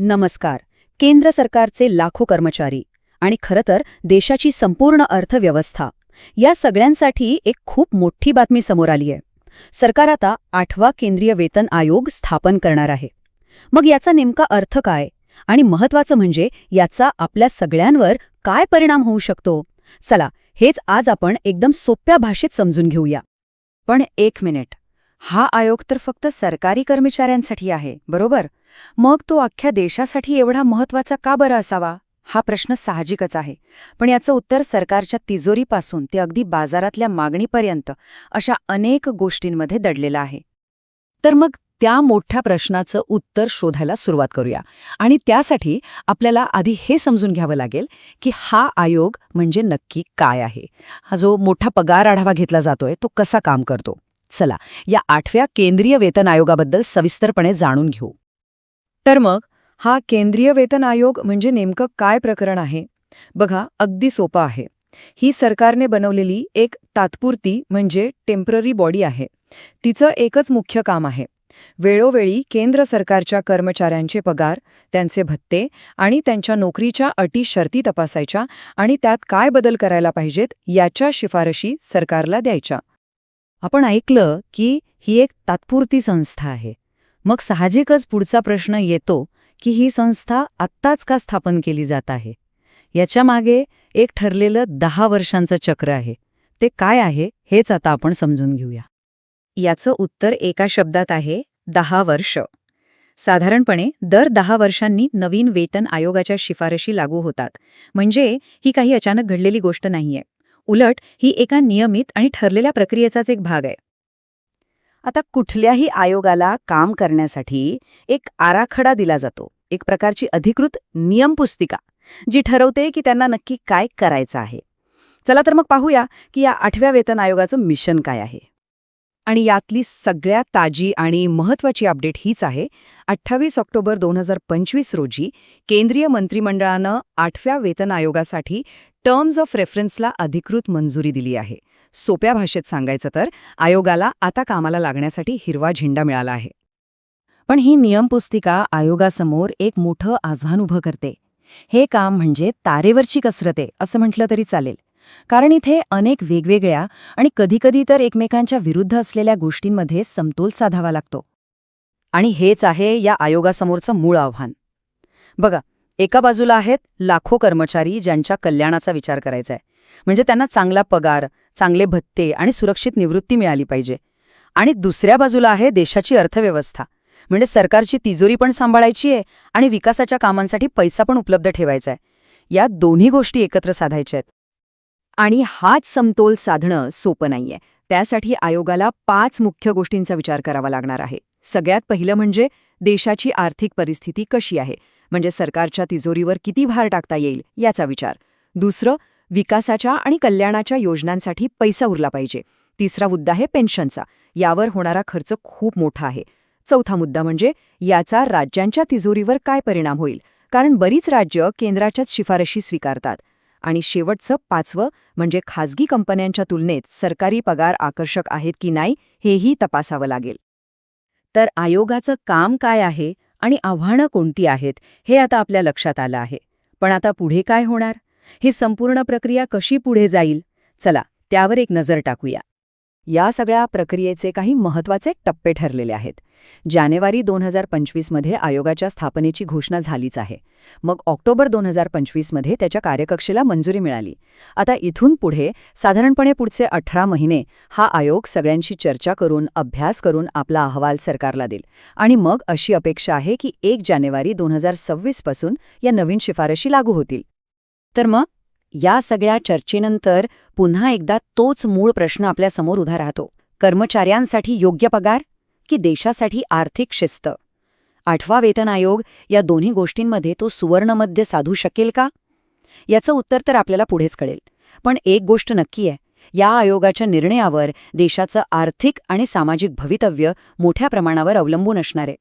नमस्कार. केंद्र सरकारचे लाखो कर्मचारी आणि खरं तर देशाची संपूर्ण अर्थव्यवस्था या सगळ्यांसाठी एक खूप मोठी बातमी समोर आली आहे सरकार आता आठवा केंद्रीय वेतन आयोग स्थापन करणार आहे. मग याचा नेमका अर्थ काय आणि महत्वाचं म्हणजे याचा आपल्या सगळ्यांवर काय परिणाम होऊ शकतो? चला हेच आज आपण एकदम सोप्या भाषेत समजून घेऊया. पण एक मिनिट. हा आयोग तर फक्त सरकारी कर्मचाऱ्यांसाठी आहे बरोबर? मग तो अख्ख्या देशासाठी एवढा महत्त्वाचा का बरं असावा? हा प्रश्न साहजिकच आहे. पण याचं उत्तर सरकारच्या तिजोरीपासून ते अगदी बाजारातल्या मागणीपर्यंत अशा अनेक गोष्टींमध्ये दडलेलं आहे. तर मग त्या मोठ्या प्रश्नाचं उत्तर शोधायला सुरुवात करूया. आणि त्यासाठी आपल्याला आधी हे समजून घ्यावं लागेल की हा आयोग म्हणजे नक्की काय आहे. हा जो मोठा पगार आढावा घेतला जातोय तो कसा काम करतो? चला या आठव्या केंद्रीय वेतन आयोगाबद्दल सविस्तरपणे जाणून घेऊ. तर मग हा केंद्रीय वेतन आयोग म्हणजे नेमकं काय प्रकरण आहे? बघा अगदी सोपं आहे. ही सरकारने बनवलेली एक तात्पुरती म्हणजे टेंपररी बॉडी आहे. तिचं एकच मुख्य काम आहे. वेळोवेळी केंद्र सरकारच्या कर्मचाऱ्यांचे पगार त्यांचे भत्ते आणि त्यांच्या नोकरीच्या अटी शर्ती तपासायच्या आणि त्यात काय बदल करायला पाहिजेत याच्या शिफारशी सरकारला द्यायच्या. आपण ऐकलं की ही एक तात्पुरती संस्था आहे. मग साहजिकच पुढचा प्रश्न येतो की ही संस्था आत्ताच का स्थापन केली जात आहे? याच्या मागे एक ठरलेलं दहा वर्षांचं चक्र आहे. ते काय आहे हेच आता आपण समजून घेऊया. याचं उत्तर एका शब्दात आहे दहा वर्ष. साधारणपणे दर दहा वर्षांनी नवीन वेतन आयोगाच्या शिफारशी लागू होतात. म्हणजे ही काही अचानक घडलेली गोष्ट नाहीये. उलट ही एका नियमित आणि ठरलेल्या प्रक्रियेचाच एक भाग आहे. आता कुठल्याही आयोगाला काम करण्यासाठी एक आराखडा दिला जातो. एक प्रकारची अधिकृत नियमपुस्तिका जी ठरवते की त्यांना नक्की काय करायचं आहे. चला तर मग पाहूया की या आठव्या वेतन आयोगाचं मिशन काय आहे. आणि यातली सगळ्यात ताजी आणि महत्वाची अपडेट हीच आहे. अठ्ठावीस ऑक्टोबर दोन हजार पंचवीस रोजी केंद्रीय मंत्रिमंडळानं आठव्या वेतन आयोगासाठी टर्म्स ऑफ रेफरन्सला अधिकृत मंजुरी दिली आहे. सोप्या भाषेत सांगायचं तर आयोगाला आता कामाला लागण्यासाठी हिरवा झेंडा मिळाला आहे. पण ही नियमपुस्तिका आयोगासमोर एक मोठं आव्हान उभं करते. हे काम म्हणजे तारेवरची कसरते असं म्हटलं तरी चालेल. कारण इथे अनेक वेगवेगळ्या आणि कधीकधी तर एकमेकांच्या विरुद्ध असलेल्या गोष्टींमध्ये समतोल साधावा लागतो. आणि हेच आहे या आयोगासमोरचं मूळ आव्हान. बघा एका बाजूला आहेत लाखो कर्मचारी ज्यांच्या कल्याणाचा विचार करायचा आहे म्हणजे त्यांना चांगला पगार चांगले भत्ते आणि सुरक्षित निवृत्ती मिळाली पाहिजे. आणि दुसऱ्या बाजूला आहे देशाची अर्थव्यवस्था. म्हणजे सरकारची तिजोरी पण सांभाळायची आहे आणि विकासाच्या कामांसाठी पैसा पण उपलब्ध ठेवायचा आहे या दोन्ही गोष्टी एकत्र साधायच्या आहेत. आणि हाच समतोल साधणं सोपं नाहीये. त्यासाठी आयोगाला पाच मुख्य गोष्टींचा विचार करावा लागणार आहे. सगळ्यात पहिलं म्हणजे देशाची आर्थिक परिस्थिती कशी आहे? म्हणजे सरकारच्या तिजोरीवर किती भार टाकता येईल याचा विचार. दुसरं विकासाच्या आणि कल्याणाच्या योजनांसाठी पैसा उरला पाहिजे. तिसरा मुद्दा आहे पेन्शनचा. यावर होणारा खर्च खूप मोठा आहे. चौथा मुद्दा म्हणजे याचा राज्यांच्या तिजोरीवर काय परिणाम होईल? कारण बरीच राज्य केंद्राच्याच शिफारशी स्वीकारतात. आणि शेवटचं पाचवं म्हणजे खाजगी कंपन्यांच्या तुलनेत सरकारी पगार आकर्षक आहेत की नाही हेही तपासावं लागेल. तर आयोगाचं काम काय आहे आणि आव्हानं कोणती आहेत हे आता आपल्या लक्षात आलं आहे. पण आता पुढे काय होणार? ही संपूर्ण प्रक्रिया कशी पुढे जाईल? चला त्यावर एक नजर टाकूया. या सगळ्या प्रक्रियेचे काही महत्त्वाचे टप्पे ठरलेले आहेत. जानेवारी दोन हजार पंचवीसमध्ये आयोगाच्या स्थापनेची घोषणा झालीच आहे. मग ऑक्टोबर दोन हजार पंचवीसमध्ये त्याच्या कार्यकक्षेला मंजुरी मिळाली. आता इथून पुढे साधारणपणे पुढचे अठरा महिने हा आयोग सगळ्यांशी चर्चा करून अभ्यास करून आपला अहवाल सरकारला देईल. आणि मग अशी अपेक्षा आहे की एक जानेवारी दोन हजार सव्वीसपासून या नवीन शिफारशी लागू होतील. तर मग? या सगळ्या चर्चेनंतर पुन्हा एकदा तोच मूळ प्रश्न आपल्यासमोर उभा राहतो. कर्मचाऱ्यांसाठी योग्य पगार की देशासाठी आर्थिक शिस्त? आठवा वेतन आयोग या दोन्ही गोष्टींमध्ये तो सुवर्णमध्य साधू शकेल का? याचं उत्तर तर आपल्याला पुढेच कळेल. पण एक गोष्ट नक्की आहे. या आयोगाच्या निर्णयावर देशाचं आर्थिक आणि सामाजिक भवितव्य मोठ्या प्रमाणावर अवलंबून असणार आहे.